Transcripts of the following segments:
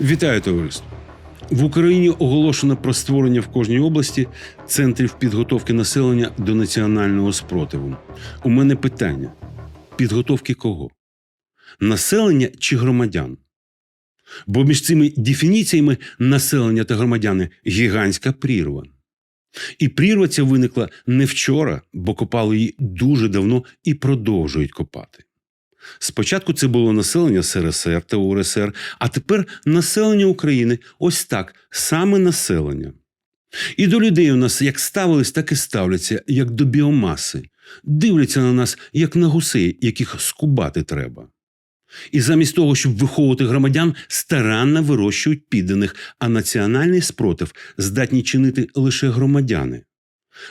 Вітаю товариство! В Україні оголошено про створення в кожній області центрів підготовки населення до національного спротиву. У мене питання: підготовки кого? Населення чи громадян? Бо між цими дефініціями населення та громадяни гігантська прірва. І прірва ця виникла не вчора, бо копали її дуже давно і продовжують копати. Спочатку це було населення СРСР та УРСР, а тепер населення України ось так, саме населення. І до людей у нас як ставились, так і ставляться, як до біомаси, дивляться на нас, як на гусей, яких скубати треба. І замість того, щоб виховувати громадян, старанно вирощують підданих, а національний спротив здатні чинити лише громадяни.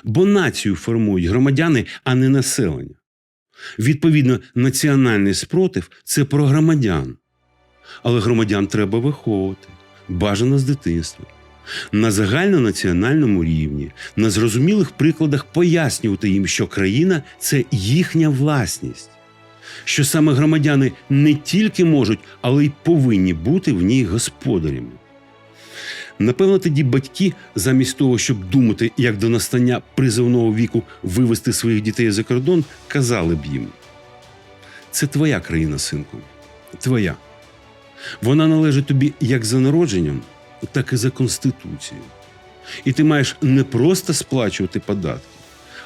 Бо націю формують громадяни, а не населення. Відповідно, національний спротив це про громадян. Але громадян треба виховувати, бажано з дитинства. На загальнонаціональному рівні, на зрозумілих прикладах пояснювати їм, що країна це їхня власність, що саме громадяни не тільки можуть, але й повинні бути в ній господарями. Напевно, тоді батьки, замість того, щоб думати, як до настання призовного віку вивести своїх дітей за кордон, казали б їм: це твоя країна, синку, твоя. Вона належить тобі як за народженням, так і за конституцією. І ти маєш не просто сплачувати податки,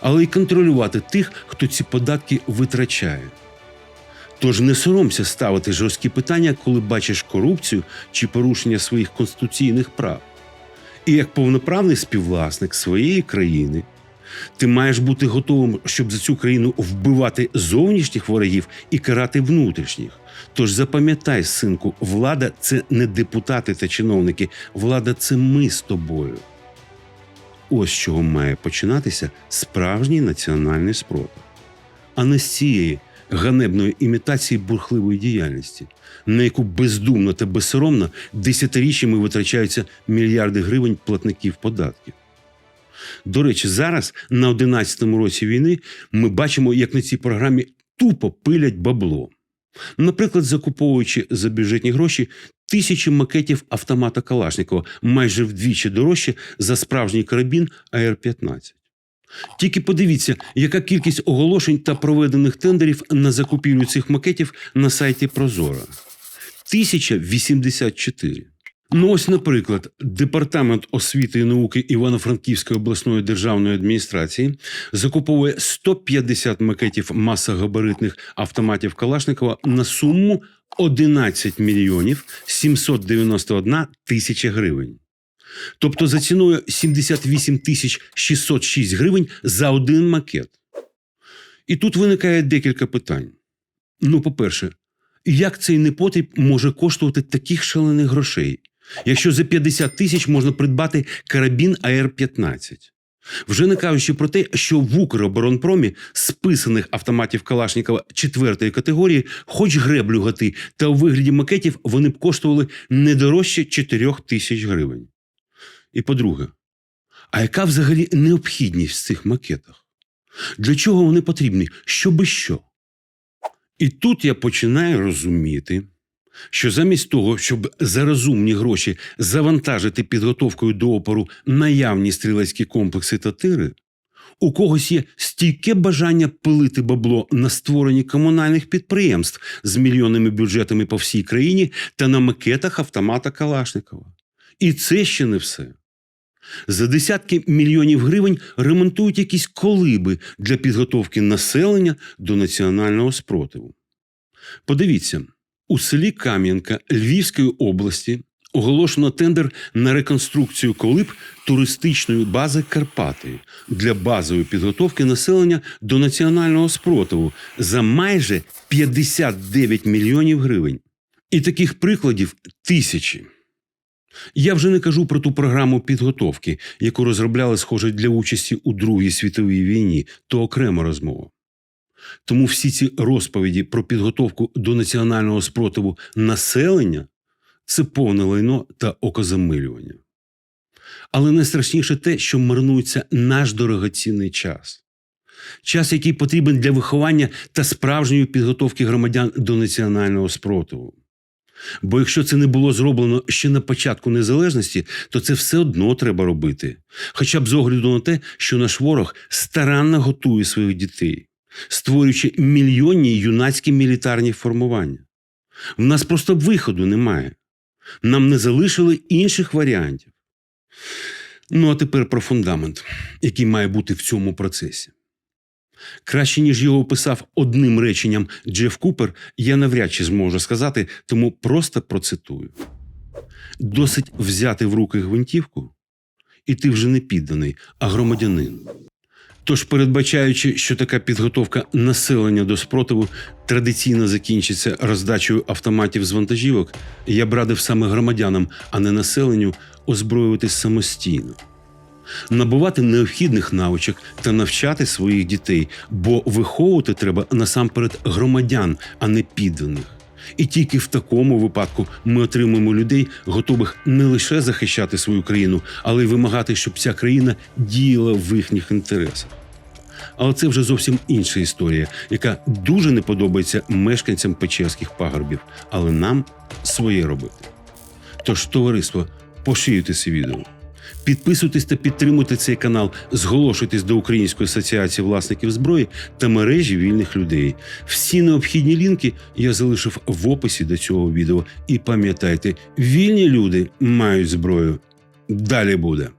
але й контролювати тих, хто ці податки витрачає. Тож не соромся ставити жорсткі питання, коли бачиш корупцію чи порушення своїх конституційних прав. І як повноправний співвласник своєї країни, ти маєш бути готовим, щоб за цю країну вбивати зовнішніх ворогів і карати внутрішніх. Тож запам'ятай, синку, влада це не депутати та чиновники, влада це ми з тобою. Ось чого має починатися справжній національний спротив, а не з цієї ганебної імітації бурхливої діяльності, на яку бездумно та безсоромно десятиріччями витрачаються мільярди гривень платників податків. До речі, зараз на 11-му році війни ми бачимо, як на цій програмі тупо пилять бабло. Наприклад, закуповуючи за бюджетні гроші тисячі макетів автомата Калашникова майже вдвічі дорожче за справжній карабін АР-15. Тільки подивіться, яка кількість оголошень та проведених тендерів на закупівлю цих макетів на сайті Прозора 1084. Ну ось, наприклад, Департамент освіти і науки Івано-Франківської обласної державної адміністрації закуповує 150 макетів масогабаритних автоматів Калашникова на суму 11 мільйонів 791 тисяча гривень. Тобто за ціною 78 тисяч 606 гривень за один макет. І тут виникає декілька питань. Ну, по-перше, як цей непотріб може коштувати таких шалених грошей, якщо за 50 тисяч можна придбати карабін АР-15? Вже не кажучи про те, що в Укроборонпромі списаних автоматів Калашникова четвертої категорії, хоч греблю гати, та у вигляді макетів вони б коштували не дорожче 4 тисяч гривень. І по-друге, а яка взагалі необхідність в цих макетах? Для чого вони потрібні? Щоби що? І тут я починаю розуміти, що замість того, щоб за розумні гроші завантажити підготовкою до опору наявні стрілецькі комплекси та тири, у когось є стійке бажання пилити бабло на створенні комунальних підприємств з мільйонними бюджетами по всій країні та на макетах автомата Калашникова. І це ще не все. За десятки мільйонів гривень ремонтують якісь колиби для підготовки населення до національного спротиву. Подивіться, у селі Кам'янка Львівської області оголошено тендер на реконструкцію колиб туристичної бази Карпати для базової підготовки населення до національного спротиву за майже 59 мільйонів гривень. І таких прикладів тисячі. Я вже не кажу про ту програму підготовки, яку розробляли, схоже, для участі у Другій світовій війні, то окрема розмова. Тому всі ці розповіді про підготовку до національного спротиву населення це повне лайно та окозамилювання. Але найстрашніше те, що марнується наш дорогоцінний час. Час, який потрібен для виховання та справжньої підготовки громадян до національного спротиву. Бо якщо це не було зроблено ще на початку незалежності, то це все одно треба робити. Хоча б з огляду на те, що наш ворог старанно готує своїх дітей, створюючи мільйонні юнацькі мілітарні формування. В нас просто виходу немає. Нам не залишили інших варіантів. Ну а тепер про фундамент, який має бути в цьому процесі. Краще, ніж його описав одним реченням Джеф Купер, я навряд чи зможу сказати, тому просто процитую: досить взяти в руки гвинтівку, і ти вже не підданий, а громадянин. Тож, передбачаючи, що така підготовка населення до спротиву традиційно закінчиться роздачею автоматів з вантажівок, я б радив саме громадянам, а не населенню, озброюватись самостійно набувати необхідних навичок та навчати своїх дітей, бо виховувати треба насамперед громадян, а не підданих. І тільки в такому випадку ми отримаємо людей, готових не лише захищати свою країну, але й вимагати, щоб ця країна діяла в їхніх інтересах. Але це вже зовсім інша історія, яка дуже не подобається мешканцям Печерських пагорбів, але нам своє робити. Тож, товариство, поширюйте це відео. Підписуйтесь та підтримуйте цей канал, зголошуйтесь до Української асоціації власників зброї та мережі вільних людей. Всі необхідні лінки я залишив в описі до цього відео. І пам'ятайте, вільні люди мають зброю. Далі буде.